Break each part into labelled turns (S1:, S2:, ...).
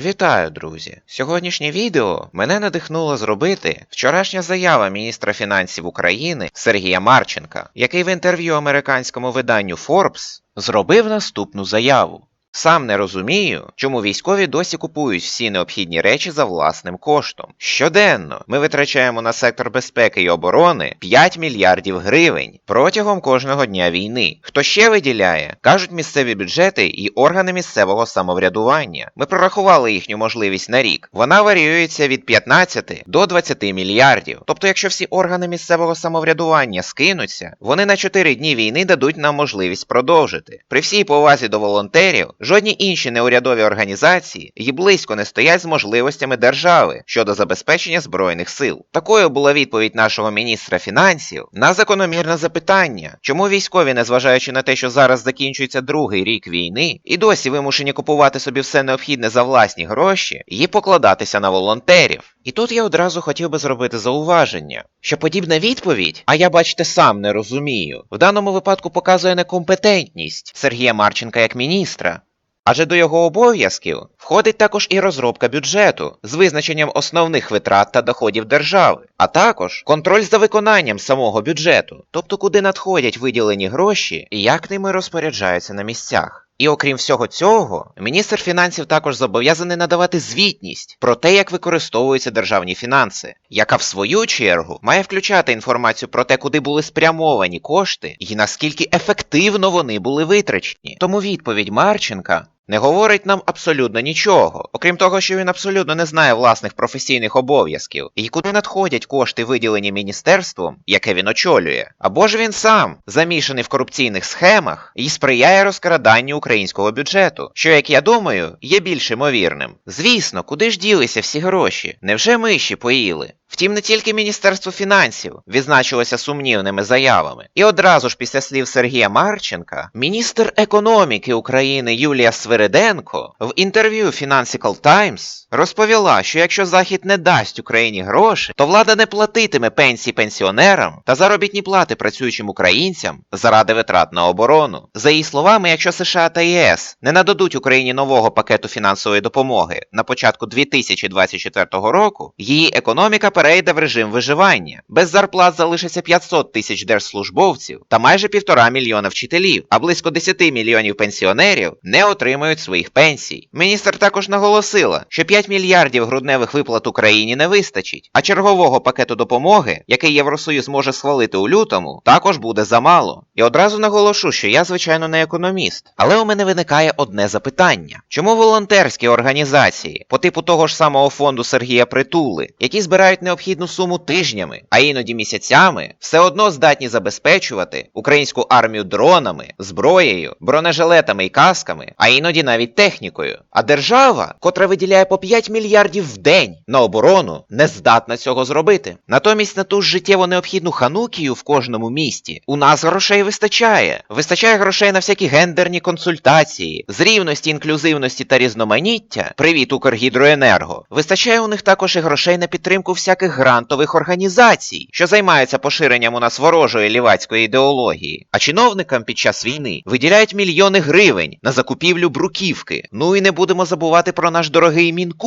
S1: Вітаю, друзі! Сьогоднішнє відео мене надихнуло зробити вчорашня заява міністра фінансів України Сергія Марченка, який в інтерв'ю американському виданню Forbes зробив наступну заяву. Сам не розумію, чому військові досі купують всі необхідні речі за власним коштом. Щоденно ми витрачаємо на сектор безпеки і оборони 5 мільярдів гривень протягом кожного дня війни. Хто ще виділяє? кажуть місцеві бюджети і органи місцевого самоврядування. Ми прорахували їхню можливість на рік. Вона варіюється від 15 до 20 мільярдів. Тобто, якщо всі органи місцевого самоврядування скинуться, вони на 4 дні війни дадуть нам можливість продовжити. При всій повазі до волонтерів, жодні інші неурядові організації і близько не стоять з можливостями держави щодо забезпечення збройних сил. Такою була відповідь нашого міністра фінансів на закономірне запитання, чому військові, незважаючи на те, що зараз закінчується другий рік війни, і досі вимушені купувати собі все необхідне за власні гроші і покладатися на волонтерів. І тут я одразу хотів би зробити зауваження, що подібна відповідь, а я бачите сам не розумію, в даному випадку показує некомпетентність Сергія Марченка як міністра. Адже до його обов'язків входить також і розробка бюджету з визначенням основних витрат та доходів держави, а також контроль за виконанням самого бюджету, тобто куди надходять виділені гроші і як ними розпоряджаються на місцях. І окрім всього цього, міністр фінансів також зобов'язаний надавати звітність про те, як використовуються державні фінанси, яка в свою чергу має включати інформацію про те, куди були спрямовані кошти і наскільки ефективно вони були витрачені. Тому відповідь Марченка не говорить нам абсолютно нічого, окрім того, що він абсолютно не знає власних професійних обов'язків і куди надходять кошти, виділені міністерством, яке він очолює. Або ж він сам замішаний в корупційних схемах і сприяє розкраданню українського бюджету, що, як я думаю, є більш ймовірним. Звісно, куди ж ділися всі гроші? Невже миші поїли? Втім, не тільки Міністерство фінансів відзначилося сумнівними заявами. І одразу ж після слів Сергія Марченка, міністр економіки України Юлія Свириденко в інтерв'ю Financial Times розповіла, що якщо Захід не дасть Україні гроші, то влада не платитиме пенсії пенсіонерам та заробітні плати працюючим українцям заради витрат на оборону. За її словами, якщо США та ЄС не нададуть Україні нового пакету фінансової допомоги на початку 2024 року, її економіка перейде в режим виживання. Без зарплат залишиться 500 тисяч держслужбовців та майже півтора мільйона вчителів, а близько 10 мільйонів пенсіонерів не отримують своїх пенсій. Міністр також наголосила, що 5 мільярдів грудневих виплат Україні не вистачить, а чергового пакету допомоги, який Євросоюз може схвалити у лютому, також буде замало. І одразу наголошу, що я, звичайно, не економіст, але у мене виникає одне запитання: чому волонтерські організації по типу того ж самого фонду Сергія Притули, які збирають необхідну суму тижнями, а іноді місяцями, все одно здатні забезпечувати українську армію дронами, зброєю, бронежилетами і касками, а іноді навіть технікою. А держава, котра виділяє по 5 мільярдів в день на оборону, не здатна цього зробити. Натомість на ту ж життєво необхідну ханукію в кожному місті у нас грошей вистачає. Вистачає грошей на всякі гендерні консультації, з рівності, інклюзивності та різноманіття. Привіт, Укргідроенерго. Вистачає у них також і грошей на підтримку всяких грантових організацій, що займаються поширенням у нас ворожої лівацької ідеології. А чиновникам під час війни виділяють мільйони гривень на закупівлю бруківки. Ну і не будемо забувати про наш дорогий мінкульт,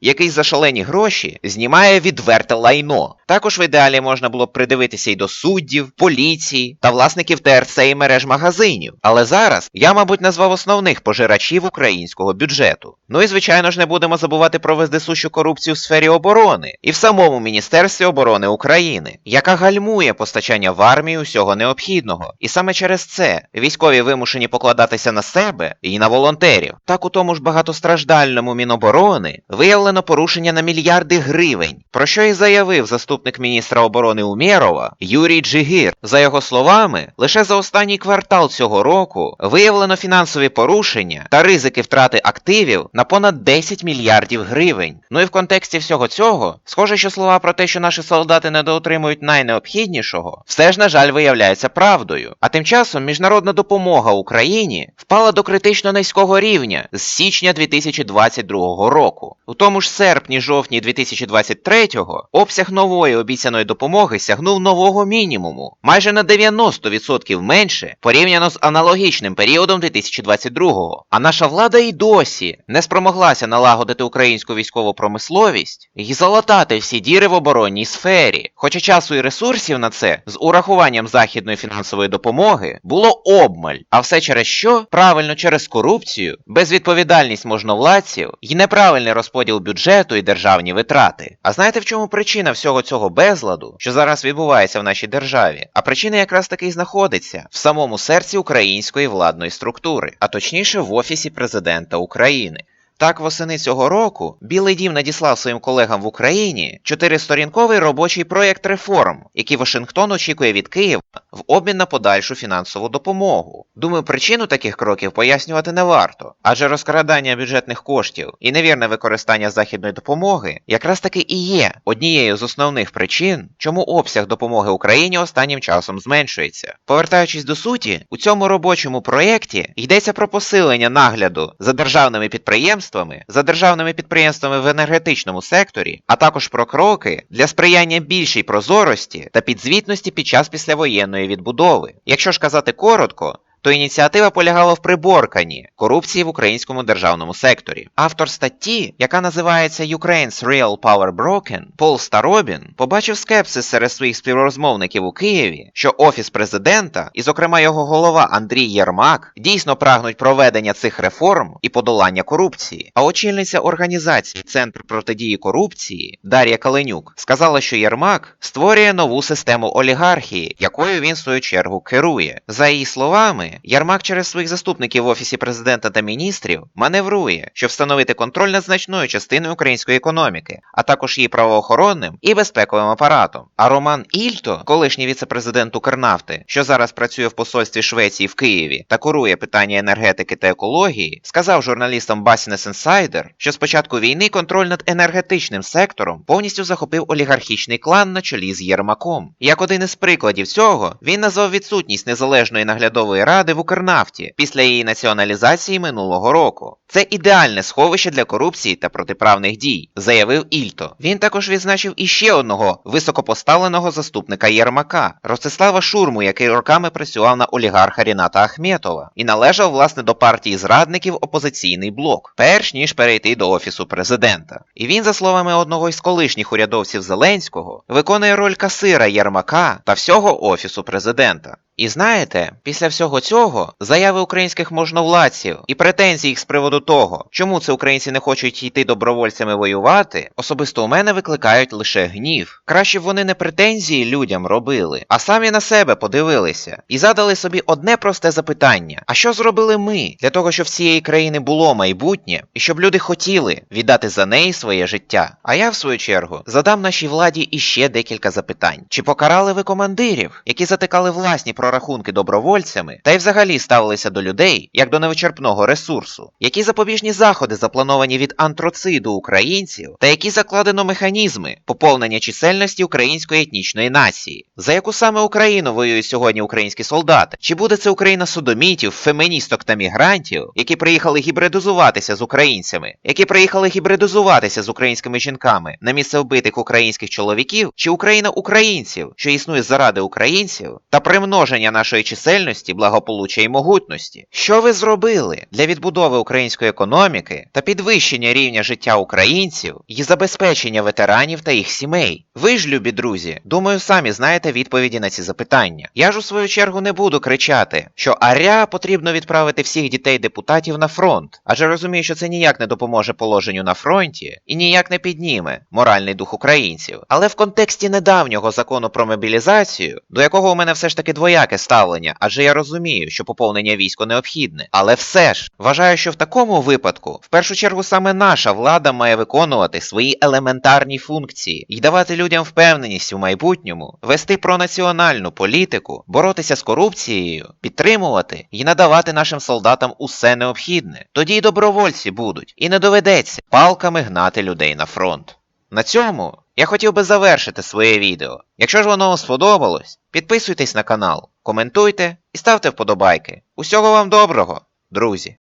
S1: який за шалені гроші знімає відверте лайно. Також в ідеалі можна було б придивитися й до суддів, поліції та власників ТРЦ і мереж магазинів. Але зараз я, мабуть, назвав основних пожирачів українського бюджету. Ну і звичайно ж не будемо забувати про вездесущу корупцію в сфері оборони і в самому Міністерстві оборони України, яка гальмує постачання в армію усього необхідного. І саме через це військові вимушені покладатися на себе і на волонтерів. Так у тому ж багатостраждальному Міноборони виявлено порушення на мільярди гривень, про що і заявив заступник міністра оборони Умєрова Юрій Джигір. За його словами, лише за останній квартал цього року виявлено фінансові порушення та ризики втрати активів на понад 10 мільярдів гривень. Ну і в контексті всього цього, схоже, що слова про те, що наші солдати недоотримують найнеобхіднішого, все ж, на жаль, виявляється правдою. А тим часом міжнародна допомога Україні впала до критично низького рівня з січня 2022 року. У тому ж серпні-жовтні 2023-го обсяг нової обіцяної допомоги сягнув нового мінімуму, майже на 90% менше порівняно з аналогічним періодом 2022-го. А наша влада й досі не спромоглася налагодити українську військову промисловість і залатати всі діри в оборонній сфері. Хоча часу і ресурсів на це з урахуванням західної фінансової допомоги було обмаль. А все через що? Правильно через корупцію, безвідповідальність можновладців і неправильний розподіл бюджету і державні витрати. А знаєте в чому причина всього цього безладу, що зараз відбувається в нашій державі? А причина якраз таки і знаходиться в самому серці української владної структури, а точніше в офісі президента України. Так, восени цього року Білий Дім надіслав своїм колегам в Україні чотиристорінковий робочий проєкт реформ, який Вашингтон очікує від Києва в обмін на подальшу фінансову допомогу. Думаю, причину таких кроків пояснювати не варто, адже розкрадання бюджетних коштів і невірне використання західної допомоги якраз таки і є однією з основних причин, чому обсяг допомоги Україні останнім часом зменшується. Повертаючись до суті, у цьому робочому проєкті йдеться про посилення нагляду за державними підприємствами, за державними підприємствами в енергетичному секторі, а також про кроки для сприяння більшій прозорості та підзвітності під час післявоєнної відбудови. Якщо ж казати коротко, то ініціатива полягала в приборканні корупції в українському державному секторі. Автор статті, яка називається Ukraine's Real Power Broken, Пол Старобін, побачив скепсис серед своїх співрозмовників у Києві, що офіс президента, і, зокрема, його голова Андрій Єрмак, дійсно прагнуть проведення цих реформ і подолання корупції. А очільниця організації Центр протидії корупції Дар'я Каленюк сказала, що Єрмак створює нову систему олігархії, якою він в свою чергу керує. За її словами. Ярмак через своїх заступників в офісі президента та міністрів маневрує, щоб встановити контроль над значною частиною української економіки, а також її правоохоронним і безпековим апаратом. А Роман Ільто, колишній віце-президент Укрнафти, що зараз працює в посольстві Швеції в Києві та курує питання енергетики та екології, сказав журналістам Business Insider, що з початку війни контроль над енергетичним сектором повністю захопив олігархічний клан на чолі з Єрмаком. Як один із прикладів цього, він назвав відсутність незалежної наглядової ради в Укрнафті після її націоналізації минулого року. Це ідеальне сховище для корупції та протиправних дій, заявив Ільто. Він також відзначив іще одного високопоставленого заступника Єрмака Ростислава Шурму, який роками працював на олігарха Ріната Ахметова і належав власне до партії зрадників опозиційний блок, перш ніж перейти до офісу президента. І він, за словами одного із колишніх урядовців Зеленського, виконує роль касира Єрмака та всього офісу президента. І знаєте, після всього цього заяви українських можновладців і претензій їх з приводу того, чому це українці не хочуть йти добровольцями воювати, особисто у мене викликають лише гнів. Краще б вони не претензії людям робили, а самі на себе подивилися і задали собі одне просте запитання: а що зробили ми для того, щоб в цієї країни було майбутнє і щоб люди хотіли віддати за неї своє життя? А я, в свою чергу, задам нашій владі іще декілька запитань: чи покарали ви командирів, які затикали власні прорахунки добровольцями, та й взагалі ставилися до людей як до невичерпного ресурсу, які запобіжні заходи заплановані від антрациду українців, та які закладено механізми поповнення чисельності української етнічної нації, за яку саме Україну воюють сьогодні українські солдати? Чи буде це Україна судомітів, феміністок та мігрантів, які приїхали гібридизуватися з українцями, які приїхали гібридизуватися з українськими жінками на місце вбитих українських чоловіків, чи Україна українців, що існує заради українців, та примноження нашої чисельності, благополуччя і могутності? Що ви зробили для відбудови української економіки та підвищення рівня життя українців і забезпечення ветеранів та їх сімей? Ви ж, любі друзі, думаю, самі знаєте відповіді на ці запитання. Я ж у свою чергу не буду кричати, що аря потрібно відправити всіх дітей депутатів на фронт, адже розумію, що це ніяк не допоможе положенню на фронті і ніяк не підніме моральний дух українців. Але в контексті недавнього закону про мобілізацію, до якого у мене все ж таки двояке ставлення, адже я розумію, що поповнення війська необхідне. Але все ж вважаю, що в такому випадку в першу чергу саме наша влада має виконувати свої елементарні функції і давати людям впевненість у майбутньому, вести пронаціональну політику, боротися з корупцією, підтримувати і надавати нашим солдатам усе необхідне. Тоді й добровольці будуть, і не доведеться палками гнати людей на фронт. На цьому я хотів би завершити своє відео. Якщо ж воно вам сподобалось, підписуйтесь на канал, коментуйте і ставте вподобайки. Усього вам доброго, друзі!